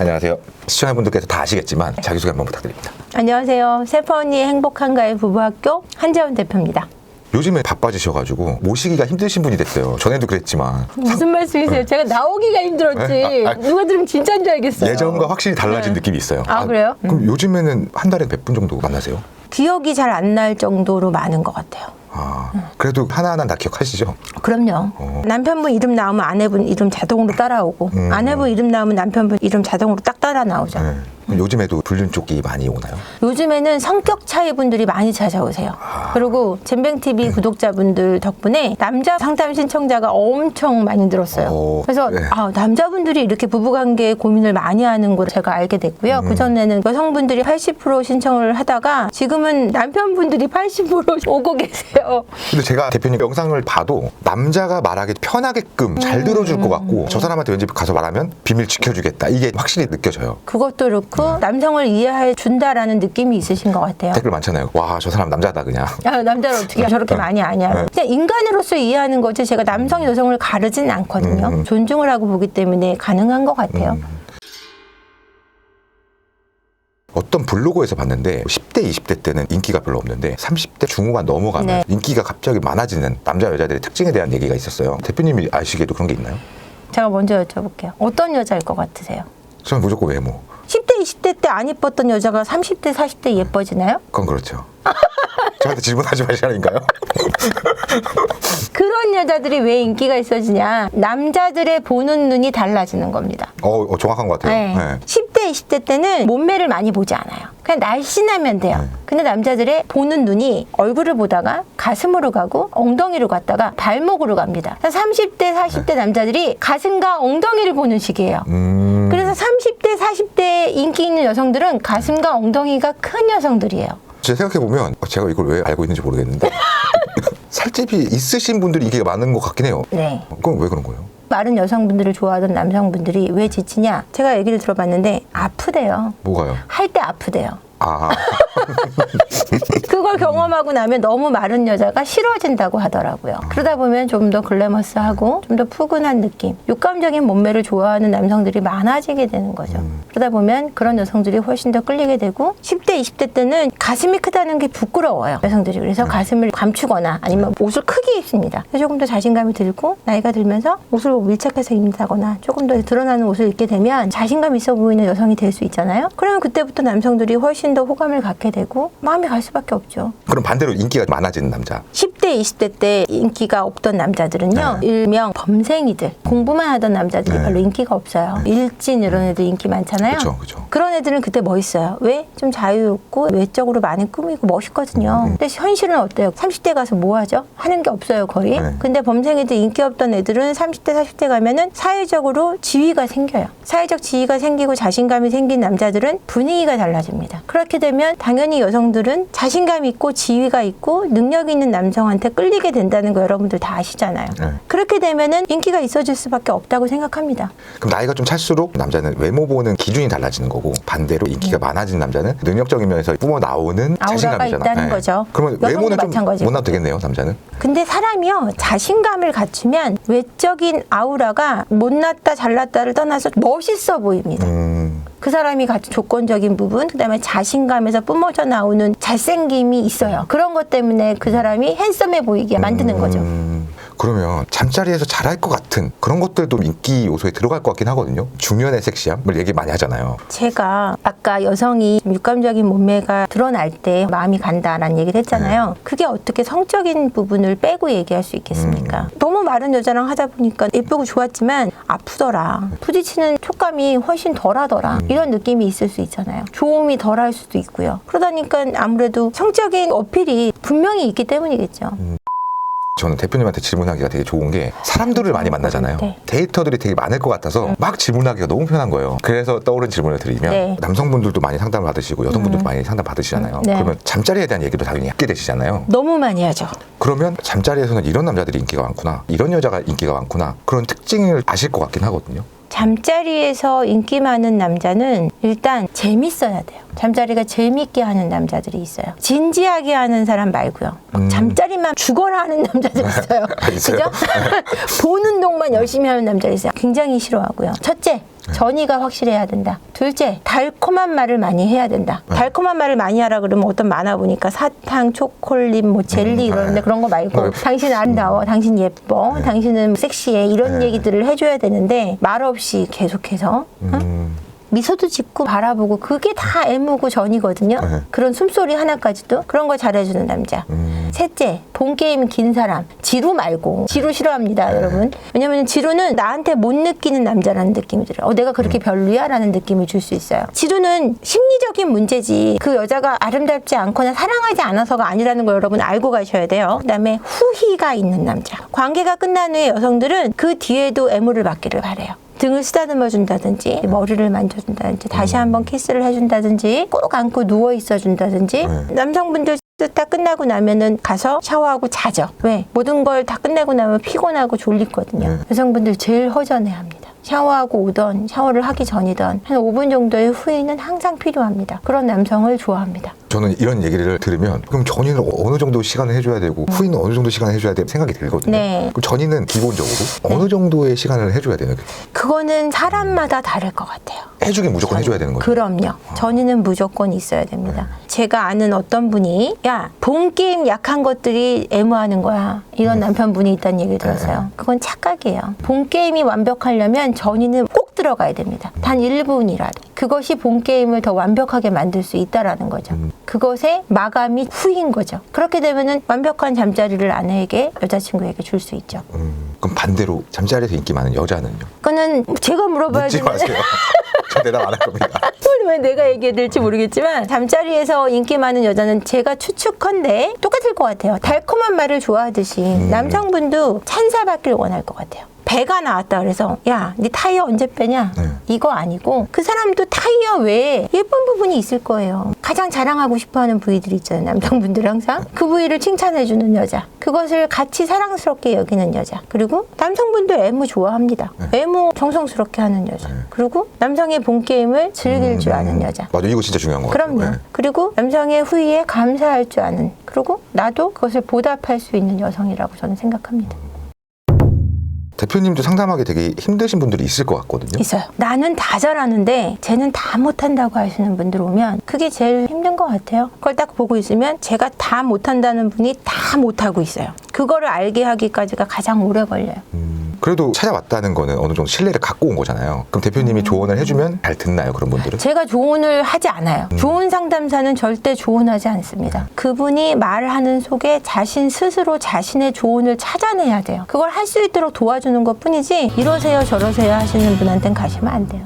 안녕하세요. 시청자분들께서 다 아시겠지만 자기소개 한번 부탁드립니다. 안녕하세요. 세퍼니 행복한가의 부부학교 한재원 대표입니다. 요즘에 바빠지셔가지고 모시기가 힘드신 분이 됐어요. 전에도 그랬지만 무슨 말씀이세요? 제가 나오기가 힘들었지. 아, 아. 누가 들으면 진짜인 줄 알겠어요. 예전과 확실히 달라진 네. 느낌이 있어요. 아, 그래요? 그럼 요즘에는 한 달에 몇 분 정도 만나세요? 기억이 잘 안 날 정도로 많은 것 같아요. 아, 그래도 하나하나 다 기억하시죠? 그럼요. 어. 남편분 이름 나오면 아내분 이름 자동으로 따라오고 음. 아내분 이름 나오면 남편분 이름 자동으로 딱 따라 나오죠. 네. 그럼 요즘에도 불륜 쪽이 많이 오나요? 요즘에는 성격 차이 분들이 많이 찾아오세요. 그리고 젠뱅TV 구독자분들 덕분에 남자 상담 신청자가 엄청 많이 늘었어요. 오, 그래서 네. 아, 남자분들이 이렇게 부부관계 고민을 많이 하는 걸 제가 알게 됐고요. 그 전에는 여성분들이 80% 신청을 하다가 지금은 남편분들이 80% 오고 계세요. 근데 제가 대표님 영상을 봐도 남자가 말하기 편하게끔 음. 잘 들어줄 것 같고 저 사람한테 왠지 가서 말하면 비밀 지켜주겠다 이게 확실히 느껴져요. 그것도 그렇고 남성을 이해해 준다라는 느낌이 있으신 것 같아요. 댓글 많잖아요. 와 저 사람 남자다 그냥. 아, 남자를 어떻게 저렇게 많이 아냐. 네. 그냥 인간으로서 이해하는 거지 제가 남성, 여성을 가르진 않거든요. 음. 존중을 하고 보기 때문에 가능한 것 같아요. 어떤 블로그에서 봤는데 10대, 20대 때는 인기가 별로 없는데 30대 중후반 넘어가면 네. 인기가 갑자기 많아지는 남자 여자들의 특징에 대한 얘기가 있었어요. 대표님이 아시기에도 그런 게 있나요? 제가 먼저 여쭤볼게요. 어떤 여자일 것 같으세요? 저는 무조건 외모. 10대, 20대 때 안 예뻤던 여자가 30대, 40대 예뻐지나요? 그건 그렇죠. 저한테 질문하지 마시라니까요. 그런 여자들이 왜 인기가 있어지냐? 남자들의 보는 눈이 달라지는 겁니다. 어, 어, 정확한 것 같아요. 네. 네. 10 대, 20대 때는 몸매를 많이 보지 않아요. 그냥 날씬하면 돼요. 네. 근데 남자들의 보는 눈이 얼굴을 보다가 가슴으로 가고 엉덩이로 갔다가 발목으로 갑니다. 30대, 40대 남자들이 가슴과 엉덩이를 보는 식이에요. 음, 그래서 30대, 40대 인기 있는 여성들은 가슴과 엉덩이가 큰 여성들이에요. 제가 생각해보면 어, 제가 이걸 왜 알고 있는지 모르겠는데 살집이 있으신 분들이 인기가 많은 것 같긴 해요. 네. 그럼 왜 그런 거예요? 마른 여성분들을 좋아하던 남성분들이 왜 지치냐? 제가 얘기를 들어봤는데 아프대요. 뭐가요? 할 때 아프대요. 아, 그걸 경험하고 나면 너무 마른 여자가 싫어진다고 하더라고요. 그러다 보면 좀 더 글래머스하고 좀 더 푸근한 느낌, 육감적인 몸매를 좋아하는 남성들이 많아지게 되는 거죠. 그러다 보면 그런 여성들이 훨씬 더 끌리게 되고 10대, 20대 때는 가슴이 크다는 게 부끄러워요. 여성들이. 그래서 가슴을 감추거나 아니면 옷을 크게 입습니다. 조금 더 자신감이 들고 나이가 들면서 옷을 밀착해서 입는다거나 조금 더 드러나는 옷을 입게 되면 자신감 있어 보이는 여성이 될 수 있잖아요. 그러면 그때부터 남성들이 훨씬 더 호감을 갖게 되고 마음이 갈 수밖에 없죠. 그럼 반대로 인기가 많아지는 남자. 10대, 20대 때 인기가 없던 남자들은요, 네. 일명 범생이들, 공부만 하던 남자들이 네. 별로 인기가 없어요. 일진 이런 애들 인기 많잖아요. 그쵸, 그쵸. 런 애들은 그때 멋있어요. 왜? 좀 자유롭고 외적으로 많이 꾸미고 멋있거든요. 음. 근데 현실은 어때요? 30대 가서 뭐 하죠? 하는 게 없어요, 거의. 네. 근데 범생이들 인기 없던 애들은 30대, 40대 가면은 사회적으로 지위가 생겨요. 사회적 지위가 생기고 자신감이 생긴 남자들은 분위기가 달라집니다. 그렇게 되면 당연히 여성들은 자신감 있고 지위가 있고 능력 있는 남성한테 끌리게 된다는 거 여러분들 다 아시잖아요. 네. 그렇게 되면은 인기가 있어질 수밖에 없다고 생각합니다. 그럼 나이가 좀 찰수록 남자는 외모 보는 기준이 달라지는 거고 반대로 인기가 많아지는 남자는 능력적인 면에서 뿜어 나오는 음. 아우라가 자신감이잖아. 네. 있다는 거죠. 그러면 외모는 좀 마찬가지고. 못 나도 되겠네요, 남자는. 근데 사람이요 자신감을 갖추면 외적인 아우라가 못났다 잘났다를 떠나서 멋있어 보입니다. 음, 그 사람이 가진 조건적인 부분, 그다음에 자신감에서 뿜어져 나오는 잘생김이 있어요. 그런 것 때문에 그 사람이 핸섬해 보이게 만드는 거죠. 음, 그러면 잠자리에서 잘할 것 같은 그런 것들도 인기 요소에 들어갈 것 같긴 하거든요. 중년의 섹시함을 얘기 많이 하잖아요. 제가 아까 여성이 좀 육감적인 몸매가 드러날 때 마음이 간다라는 얘기를 했잖아요. 그게 어떻게 성적인 부분을 빼고 얘기할 수 있겠습니까? 너무 마른 여자랑 하다 보니까 예쁘고 좋았지만 아프더라. 부딪히는 촉감이 훨씬 덜하더라. 이런 느낌이 있을 수 있잖아요. 조음이 덜할 수도 있고요. 그러다니까 아무래도 성적인 어필이 분명히 있기 때문이겠죠. 저는 대표님한테 질문하기가 되게 좋은 게 사람들을 많이 만나잖아요. 네. 데이터들이 되게 많을 것 같아서 막 질문하기가 너무 편한 거예요. 그래서 떠오른 질문을 드리면 네. 남성분들도 많이 상담을 받으시고 여성분들도 많이 상담 받으시잖아요. 네. 그러면 잠자리에 대한 얘기도 당연히 하게 되시잖아요. 너무 많이 하죠. 그러면 잠자리에서는 이런 남자들이 인기가 많구나, 이런 여자가 인기가 많구나 그런 특징을 아실 것 같긴 하거든요. 잠자리에서 인기 많은 남자는 일단 재밌어야 돼요. 잠자리가 재밌게 하는 남자들이 있어요. 진지하게 하는 사람 말고요. 막 음. 잠자리만 죽어라 하는 남자들 있어요. 있어요? 그죠? 보는 동만 열심히 하는 남자 있어요. 굉장히 싫어하고요. 첫째, 전이가 확실해야 된다. 둘째, 달콤한 말을 많이 해야 된다. 네. 달콤한 말을 많이 하라 그러면 어떤 만화 보니까 사탕, 초콜릿, 뭐 젤리 음, 이러는데 네. 그런 거 말고 네. 당신 아름다워, 당신 예뻐, 당신은 섹시해 이런 네. 얘기들을 해줘야 되는데 말 없이 계속해서 응? 음, 미소도 짓고 바라보고 그게 다 애무고 전이거든요. 네. 그런 숨소리 하나까지도 그런 걸 잘해주는 남자. 음. 셋째, 본 게임 긴 사람. 지루 말고. 지루 싫어합니다, 여러분. 왜냐면 지루는 나한테 못 느끼는 남자라는 느낌이 들어요. 어, 내가 그렇게 별로야? 라는 느낌을 줄 수 있어요. 지루는 심리적인 문제지. 그 여자가 아름답지 않거나 사랑하지 않아서가 아니라는 걸 여러분 알고 가셔야 돼요. 그 다음에 후희가 있는 남자. 관계가 끝난 후에 여성들은 그 뒤에도 애무를 받기를 바래요. 등을 쓰다듬어 준다든지 머리를 만져준다든지 다시 한번 키스를 해준다든지 꼭 안고 누워 있어 준다든지 네. 남성분들 다 끝나고 나면은 가서 샤워하고 자죠. 왜? 모든 걸 다 끝내고 나면 피곤하고 졸리거든요. 네. 여성분들 제일 허전해 합니다. 샤워하고 오던 샤워를 하기 전이던 한 5분 정도의 후회는 항상 필요합니다. 그런 남성을 좋아합니다. 저는 이런 얘기를 들으면 그럼 전이는 어느 정도 시간을 해줘야 되고 후이는 어느 정도 시간을 해줘야 돼 생각이 들거든요. 네. 그럼 전이는 기본적으로 어느 정도의 시간을 해줘야 되는 거예요? 그거는 사람마다 다를 것 같아요. 해주긴 무조건 해줘야 되는 거죠. 그럼요. 전이는 무조건 있어야 됩니다. 제가 아는 어떤 분이 야, 본 게임 약한 것들이 애무하는 거야. 이런 남편분이 있다는 얘기를 들었어요. 그건 착각이에요. 본 게임이 완벽하려면 전이는 꼭 들어가야 됩니다. 단 1분이라도. 그것이 본 게임을 더 완벽하게 만들 수 있다라는 거죠. 그것의 마감이 후인 거죠. 그렇게 되면은 완벽한 잠자리를 아내에게 여자친구에게 줄 수 있죠. 음, 그럼 반대로 잠자리에서 인기 많은 여자는요? 그거는 제가 물어봐야지. 묻지 마세요. 저 대답 안 할 겁니다. 왜 내가 얘기해야 될지 모르겠지만 잠자리에서 인기 많은 여자는 제가 추측컨대 똑같을 것 같아요. 달콤한 말을 좋아하듯이 남성분도 찬사받길 원할 것 같아요. 배가 나왔다 그래서 야, 네 타이어 언제 빼냐? 네. 이거 아니고 그 사람도 타이어 외에 예쁜 부분이 있을 거예요. 가장 자랑하고 싶어하는 부위들이 있잖아요. 남성분들 항상 그 부위를 칭찬해주는 여자, 그것을 같이 사랑스럽게 여기는 여자, 그리고 남성분도 애무 좋아합니다. 애무 정성스럽게 하는 여자, 그리고 남성의 본 게임을 즐길 줄 아는 여자. 맞아, 이거 진짜 중요한 것 같아요. 그럼요. 네. 그리고 남성의 후위에 감사할 줄 아는 그리고 나도 그것을 보답할 수 있는 여성이라고 저는 생각합니다. 대표님도 상담하기 되게 힘드신 분들이 있을 것 같거든요. 있어요. 나는 다 잘하는데 쟤는 다 못한다고 하시는 분들 오면 그게 제일 힘든 것 같아요. 그걸 딱 보고 있으면 제가 다 못한다는 분이 다 못하고 있어요. 그거를 알게 하기까지가 가장 오래 걸려요. 음, 그래도 찾아왔다는 거는 어느 정도 신뢰를 갖고 온 거잖아요. 그럼 대표님이 조언을 해주면 잘 듣나요, 그런 분들은? 제가 조언을 하지 않아요. 좋은 상담사는 절대 조언하지 않습니다. 그분이 말하는 속에 자신 스스로 자신의 조언을 찾아내야 돼요. 그걸 할 수 있도록 도와주는 것 뿐이지 이러세요 저러세요 하시는 분한테는 가시면 안 돼요.